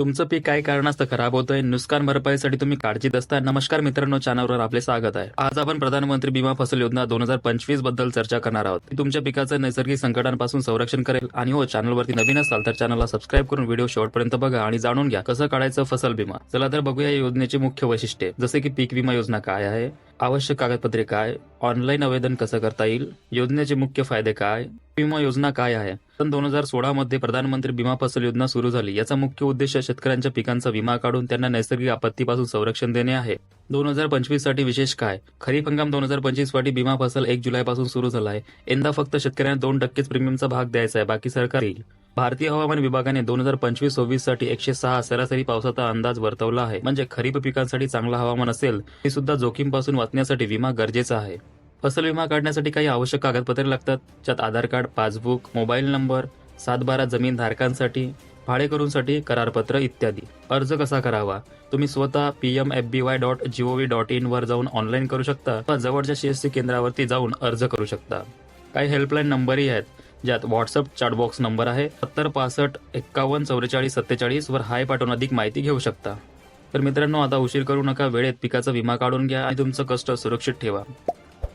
तुमचं पीक काय कारणास्तव खराब होतंय नुकसान भरपाईसाठी तुम्ही काळजीत असता. नमस्कार मित्रांनो चॅनलवर आपले स्वागत आहे. आज आपण प्रधानमंत्री बीमा फसल योजना दोन हजार पंचवीसबद्दल चर्चा करणार आहोत. तुमच्या पिकाचं नैसर्गिक संकटांपासून संरक्षण करेल आणि हो चॅनलवरती नवीन असाल तर चॅनलला सबस्क्राईब करून व्हिडिओ शेवटपर्यंत बघा आणि जाणून घ्या कसं काढायचं फसल बीमा. चला तर बघूया या योजनेची मुख्य वैशिष्ट्ये. जसे की पीक विमा योजना काय आहे आवश्यक कागदपत्रे काय? ऑनलाईन आवेदन कसं करता येईल? योजनेचे मुख्य फायदे काय? विमा योजना काय आहे? सन दोन हजार सोळा मध्ये प्रधानमंत्री विमा फसल योजना सुरू झाली. याचा मुख्य उद्देश शेतकऱ्यांच्या पिकांचा विमा काढून त्यांना नैसर्गिक आपत्तीपासून संरक्षण देणे आहे. दोन हजार पंचवीससाठी विशेष काय? खरीप हंगाम दोन हजार पंचवीससाठी विमा फसल एक जुलै पासून सुरू झाला आहे. यंदा फक्त शेतकऱ्यांना दोन टक्केच प्रीमियमचा भाग द्यायचा आहे. बाकी सरकार येईल. भारतीय हवामान विभागाने दोन हजार पंचवीस सव्वीससाठी एकशे सहा सरासरी पावसाचा अंदाज वर्तवला आहे. म्हणजे खरीप पिकांसाठी चांगलं हवामान असेल ते सुद्धा जोखीमपासून वाचण्यासाठी विमा गरजेचा आहे. फसल विमा काढण्यासाठी काही आवश्यक कागदपत्रे लागतात ज्यात Aadhaar card passbook mobile number सात बारा जमीन धारकांसाठी भाडेकरूंसाठी करारपत्र इत्यादी. अर्ज कसा करावा? तुम्ही स्वतः P M F B Y dot G O V dot in वर जाऊन ऑनलाईन करू शकता किंवा जवळच्या सीएससी केंद्रावरती जाऊन अर्ज करू शकता. काही हेल्पलाईन नंबरही आहेत. ज्यात व्हॉट्सअप चॅटबॉक्स नंबर आहे सत्तर पासष्ट एक्कावन्न चौवेचाळीस सत्तेचाळीस वर हाय पाठवून अधिक माहिती घेऊ शकता. तर मित्रांनो आता उशीर करू नका वेळेत पिकाचा विमा काढून घ्या आणि तुमचं कष्ट सुरक्षित ठेवा.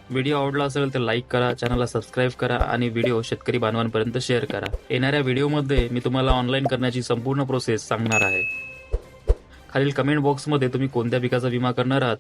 व्हिडिओ आवडला असेल तर लाईक करा चॅनलला सबस्क्राईब करा आणि व्हिडिओ शेतकरी बांधवांपर्यंत शेअर करा. येणाऱ्या व्हिडिओमध्ये मी तुम्हाला ऑनलाईन करण्याची संपूर्ण प्रोसेस सांगणार आहे. खालील कमेंट बॉक्समध्ये तुम्ही कोणत्या पिकाचा विमा करणार आहात?